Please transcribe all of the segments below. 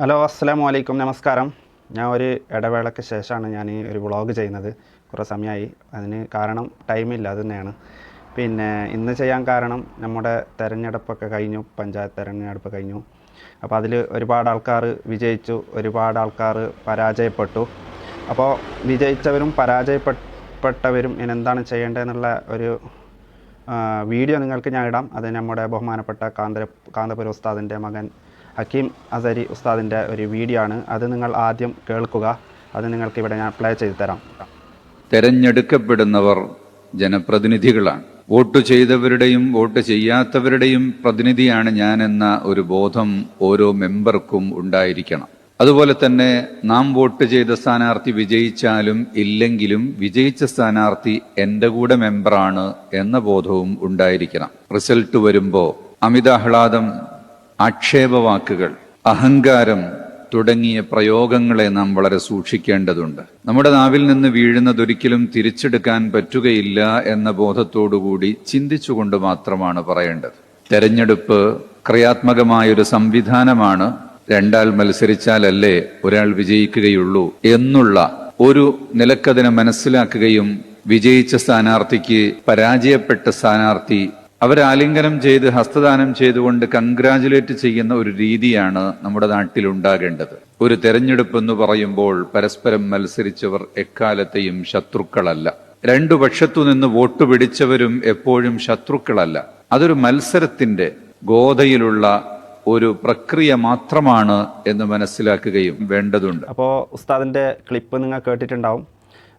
Hello അസ്സാം വലൈക്കും നമസ്കാരം. ഞാൻ ഒരു ഇടവേളയ്ക്ക് ശേഷമാണ് ഞാൻ ഈ ഒരു വ്ളോഗ് ചെയ്യുന്നത്. കുറേ സമയമായി. അതിന് കാരണം ടൈമില്ല അത് തന്നെയാണ്. പിന്നെ ഇന്ന് ചെയ്യാൻ കാരണം നമ്മുടെ തെരഞ്ഞെടുപ്പൊക്കെ കഴിഞ്ഞു. പഞ്ചായത്ത് തെരഞ്ഞെടുപ്പ് കഴിഞ്ഞു. അപ്പോൾ അതിൽ ഒരുപാട് ആൾക്കാർ വിജയിച്ചു. ഒരുപാട് ആൾക്കാർ പരാജയപ്പെട്ടു. അപ്പോൾ വിജയിച്ചവരും പരാജയപ്പെട്ടവരും ഇനി എന്താണ് ചെയ്യേണ്ടതെന്നുള്ള ഒരു വീഡിയോ നിങ്ങൾക്ക് ഞാൻ ഇടാം. അത് നമ്മുടെ ബഹുമാനപ്പെട്ട കാന്തര കാന്തപുര ഉസ്താദിന്റെ മകൻ ഹക്കീം അസരി ഉസ്താദിന്റെ ഒരു വീഡിയോ ആണ്. അത് നിങ്ങൾ ആദ്യം കേൾക്കുക. അത് നിങ്ങൾക്ക് ഇവിടെ ഞാൻ പ്ലേ ചെയ്ത് തരാം. തെരഞ്ഞെടുക്കപ്പെടുന്നവർ ജനപ്രതിനിധികളാണ്. വോട്ട് ചെയ്തവരുടെയും വോട്ട് ചെയ്യാത്തവരുടെയും പ്രതിനിധിയാണ് ഞാൻ എന്ന ഒരു ബോധം ഓരോ മെമ്പർക്കും ഉണ്ടായിരിക്കണം. അതുപോലെ തന്നെ നാം വോട്ട് ചെയ്ത സ്ഥാനാർത്ഥി വിജയിച്ചാലും ഇല്ലെങ്കിലും വിജയിച്ച സ്ഥാനാർത്ഥി എന്റെ കൂടെ മെമ്പറാണ് എന്ന ബോധവും ഉണ്ടായിരിക്കണം. റിസൾട്ട് വരുമ്പോ അമിതാഹ്ലാദം ആക്ഷേപവാക്കുകൾ അഹങ്കാരം തുടങ്ങിയ പ്രയോഗങ്ങളെ നാം വളരെ സൂക്ഷിക്കേണ്ടതുണ്ട്. നമ്മുടെ നാവിൽ നിന്ന് വീഴുന്നതൊരിക്കലും തിരിച്ചെടുക്കാൻ പറ്റുകയില്ല എന്ന ബോധത്തോടുകൂടി ചിന്തിച്ചുകൊണ്ട് മാത്രമാണ് പറയേണ്ടത്. തെരഞ്ഞെടുപ്പ് ക്രിയാത്മകമായൊരു സംവിധാനമാണ് രണ്ടാൾ മത്സരിച്ചാലല്ലേ ഒരാൾ വിജയിക്കുകയുള്ളൂ എന്നുള്ള ഒരു നിലക്കതിനെ മനസ്സിലാക്കുകയും വിജയിച്ച സ്ഥാനാർത്ഥിക്ക് പരാജയപ്പെട്ട സ്ഥാനാർത്ഥി അവരെ ആലിംഗനം ചെയ്ത് ഹസ്തദാനം ചെയ്തുകൊണ്ട് കൺഗ്രാചുലേറ്റ് ചെയ്യുന്ന ഒരു രീതിയാണ് നമ്മുടെ നാട്ടിൽ ഉണ്ടാകേണ്ടത് ഒരു തെരഞ്ഞെടുപ്പ് എന്ന് പറയുമ്പോൾ പരസ്പരം മത്സരിച്ചവർ എക്കാലത്തെയും ശത്രുക്കളല്ല. രണ്ടു പക്ഷത്തു നിന്ന് വോട്ട് പിടിച്ചവരും എപ്പോഴും ശത്രുക്കളല്ല. അതൊരു മത്സരത്തിന്റെ ഗോതയിലുള്ള ഒരു പ്രക്രിയ മാത്രമാണ് എന്ന് മനസ്സിലാക്കുകയും വേണ്ടതുണ്ട്. അപ്പോൾ ഉസ്താദിന്റെ ക്ലിപ്പ് നിങ്ങൾ കേട്ടിട്ടുണ്ടാവും.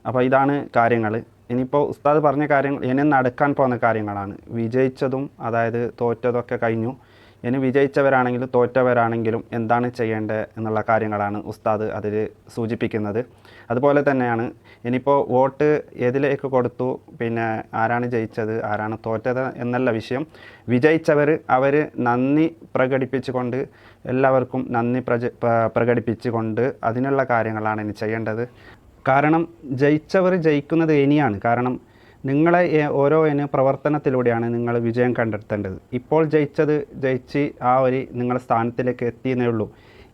അപ്പോൾ ഇതാണ് കാര്യങ്ങൾ ഇനിയിപ്പോൾ ഉസ്താദ് പറഞ്ഞ കാര്യങ്ങൾ ഇനി നടക്കാൻ പോകുന്ന കാര്യങ്ങളാണ്. വിജയിച്ചതും അതായത് തോറ്റതൊക്കെ കഴിഞ്ഞു. ഇനി വിജയിച്ചവരാണെങ്കിലും തോറ്റവരാണെങ്കിലും എന്താണ് ചെയ്യേണ്ടത് എന്നുള്ള കാര്യങ്ങളാണ് ഉസ്താദ് അതിൽ സൂചിപ്പിക്കുന്നത്. അതുപോലെ തന്നെയാണ് ഇനിയിപ്പോൾ വോട്ട് ഏതിലേക്ക് കൊടുത്തു പിന്നെ ആരാണ് ജയിച്ചത് ആരാണ് തോറ്റത് എന്നല്ല വിഷയം. വിജയിച്ചവർ അവർ നന്ദി പ്രകടിപ്പിച്ചുകൊണ്ട് എല്ലാവർക്കും നന്ദി പ്രജ പ്രകടിപ്പിച്ചുകൊണ്ട് അതിനുള്ള കാര്യങ്ങളാണ് ഇനി ചെയ്യേണ്ടത്. കാരണം ജയിച്ചവർ ജയിക്കുന്നത് ഇനിയാണ്. കാരണം നിങ്ങളെ ഓരോ പ്രവർത്തനത്തിലൂടെയാണ് നിങ്ങൾ വിജയം കണ്ടെത്തേണ്ടത്. ഇപ്പോൾ ജയിച്ചത് ജയിച്ച് ആ ഒരു നിങ്ങളുടെ സ്ഥാനത്തിലേക്ക് എത്തിയെന്നേ ഉള്ളൂ.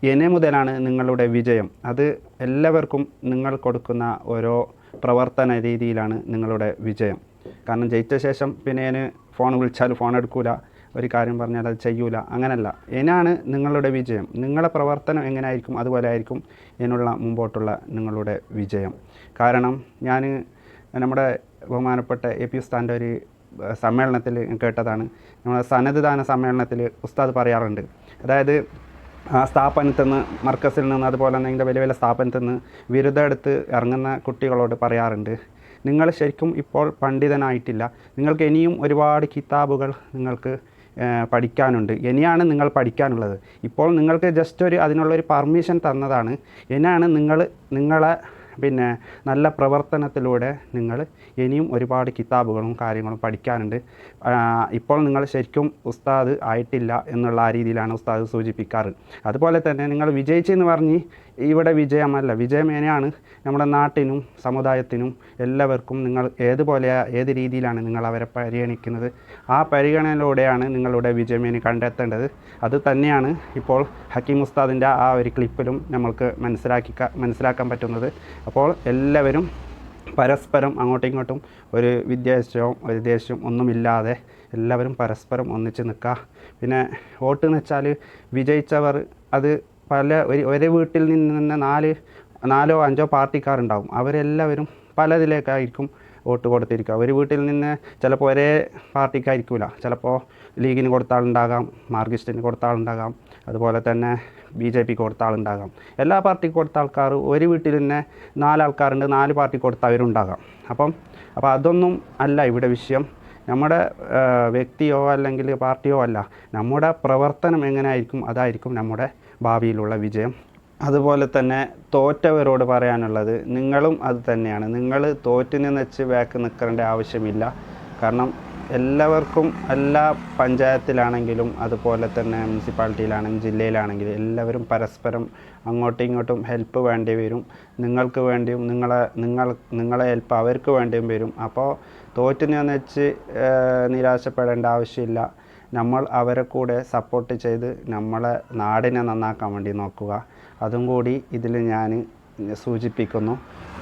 ഇനി മുതലാണ് നിങ്ങളുടെ വിജയം. അത് എല്ലാവർക്കും നിങ്ങൾ കൊടുക്കുന്ന ഓരോ പ്രവർത്തന രീതിയിലാണ് നിങ്ങളുടെ വിജയം. കാരണം ജയിച്ച ശേഷം പിന്നെ ഫോൺ വിളിച്ചാൽ ഫോൺ എടുക്കൂല. ഒരു കാര്യം പറഞ്ഞാൽ അത് ചെയ്യൂല. അങ്ങനല്ല. എന്നാണ് നിങ്ങളുടെ വിജയം. നിങ്ങളുടെ പ്രവർത്തനം എങ്ങനെയായിരിക്കും അതുപോലെ ആയിരിക്കും എന്നുള്ള മുമ്പോട്ടുള്ള നിങ്ങളുടെ വിജയം. കാരണം ഞാൻ നമ്മുടെ ബഹുമാനപ്പെട്ട എ പി ഉസ്താന്റെ ഒരു സമ്മേളനത്തിൽ കേട്ടതാണ്. നമ്മുടെ സന്നദ്ധദാന സമ്മേളനത്തിൽ ഉസ്താദ് പറയാറുണ്ട്. അതായത് സ്ഥാപനത്തിൽ നിന്ന് മർക്കസിൽ നിന്ന് അതുപോലെ തന്നെ ഇതിന്റെ വലിയ വലിയ സ്ഥാപനത്തിൽ നിന്ന് ബിരുദമെടുത്ത് ഇറങ്ങുന്ന കുട്ടികളോട് പറയാറുണ്ട്. നിങ്ങൾ ശരിക്കും ഇപ്പോൾ പണ്ഡിതനായിട്ടില്ല. നിങ്ങൾക്ക് ഇനിയും ഒരുപാട് കിതാബുകൾ നിങ്ങൾക്ക് പഠിക്കാനുണ്ട്. ഇനിയാണ് നിങ്ങൾ പഠിക്കാനുള്ളത്. ഇപ്പോൾ നിങ്ങൾക്ക് ജസ്റ്റ് ഒരു അതിനുള്ളൊരു പെർമിഷൻ തന്നതാണ്. ഇനിയാണ് നിങ്ങൾ നിങ്ങളെ പിന്നെ നല്ല പ്രവർത്തനത്തിലൂടെ നിങ്ങൾ ഇനിയും ഒരുപാട് കിതാബുകളും കാര്യങ്ങളും പഠിക്കാനുണ്ട്. ഇപ്പോൾ നിങ്ങൾ ശരിക്കും ഉസ്താദ് ആയിട്ടില്ല എന്നുള്ള ആ രീതിയിലാണ് ഉസ്താദ് സൂചിപ്പിക്കാറ്. അതുപോലെ തന്നെ നിങ്ങൾ വിജയിച്ചെന്ന് പറഞ്ഞ് ഇവിടെ വിജയമല്ല വിജയം എങ്ങനെയാണ് നമ്മുടെ നാട്ടിനും സമുദായത്തിനും എല്ലാവർക്കും നിങ്ങൾ ഏതുപോലെ ഏത് രീതിയിലാണ് നിങ്ങൾ അവരെ പരിഗണിക്കുന്നത്? ആ പരിഗണനയിലൂടെയാണ് നിങ്ങളുടെ വിജയമേനി കണ്ടെത്തേണ്ടത്. അത് തന്നെയാണ് ഇപ്പോൾ ഹക്കീം ഉസ്താദിന്റെ ആ ഒരു ക്ലിപ്പിലും നമ്മൾക്ക് മനസ്സിലാക്കി മനസ്സിലാക്കാൻ പറ്റുന്നത്. അപ്പോൾ എല്ലാവരും പരസ്പരം അങ്ങോട്ടും ഇങ്ങോട്ടും ഒരു വിദ്വേഷവും ഒരു ദേഷ്യവും ഒന്നുമില്ലാതെ എല്ലാവരും പരസ്പരം ഒന്നിച്ച് നിൽക്കുക. പിന്നെ വോട്ട് എന്ന് വെച്ചാൽ വിജയിച്ചവർ അത് പല ഒരു ഒരേ വീട്ടിൽ നിന്ന് നാല് നാലോ അഞ്ചോ പാർട്ടിക്കാരുണ്ടാവും. അവരെല്ലാവരും പലതിലേക്കായിരിക്കും വോട്ട് കൊടുത്തിരിക്കുക. ഒരു വീട്ടിൽ നിന്ന് ചിലപ്പോൾ ഒരേ പാർട്ടിക്കായിരിക്കില്ല. ചിലപ്പോൾ ലീഗിന് കൊടുത്ത ആളുണ്ടാകാം മാർക്സിസ്റ്റിന് കൊടുത്ത ആളുണ്ടാകാം. അതുപോലെ തന്നെ ബി ജെ പിക്ക് കൊടുത്ത ആളുണ്ടാകാം എല്ലാ പാർട്ടിക്ക് കൊടുത്ത ആൾക്കാർ ഒരു വീട്ടിൽ തന്നെ നാലാൾക്കാരുണ്ട് നാല് പാർട്ടി കൊടുത്തവരുണ്ടാകാം. അപ്പം അപ്പോൾ അതൊന്നും അല്ല ഇവിടെ വിഷയം. നമ്മുടെ വ്യക്തിയോ അല്ലെങ്കിൽ പാർട്ടിയോ അല്ല. നമ്മുടെ പ്രവർത്തനം എങ്ങനെയായിരിക്കും അതായിരിക്കും നമ്മുടെ ഭാവിയിലുള്ള വിജയം. അതുപോലെ തന്നെ തോറ്റവരോട് പറയാനുള്ളത് നിങ്ങളും അത് തന്നെയാണ്. നിങ്ങൾ തോറ്റു നിന്ന് വെച്ച് ബാക്ക് നിൽക്കേണ്ട ആവശ്യമില്ല. കാരണം എല്ലാവർക്കും എല്ലാ പഞ്ചായത്തിലാണെങ്കിലും അതുപോലെ തന്നെ മുനിസിപ്പാലിറ്റിയിലാണെങ്കിലും ജില്ലയിലാണെങ്കിലും എല്ലാവരും പരസ്പരം അങ്ങോട്ടും ഇങ്ങോട്ടും ഹെൽപ്പ് വേണ്ടി വരും. നിങ്ങൾക്ക് വേണ്ടിയും നിങ്ങളെ നിങ്ങൾ നിങ്ങളെ ഹെൽപ്പ് അവർക്ക് വേണ്ടിയും വരും. അപ്പോൾ തോറ്റു നിന്ന് വെച്ച് നിരാശപ്പെടേണ്ട ആവശ്യമില്ല. നമ്മൾ അവരെ കൂടെ സപ്പോർട്ട് ചെയ്ത് നമ്മളെ നാടിനെ നന്നാക്കാൻ വേണ്ടി നോക്കുക. അതും കൂടി ഇതിൽ ഞാൻ സൂചിപ്പിക്കുന്നു.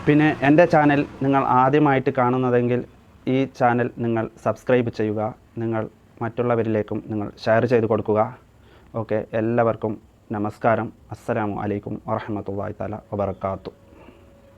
പിന്നെ എന്റെ ചാനൽ നിങ്ങൾ ആദ്യമായിട്ട് കാണുന്നതെങ്കിൽ ഈ ചാനൽ നിങ്ങൾ സബ്സ്ക്രൈബ് ചെയ്യുക നിങ്ങൾ മറ്റുള്ളവരിലേക്കും നിങ്ങൾ ഷെയർ ചെയ്ത് കൊടുക്കുക. ഓക്കെ എല്ലാവർക്കും നമസ്കാരം. അസ്സലാമു അലൈക്കും വറഹമത്തല്ലാഹി തല വബർക്കാത്തു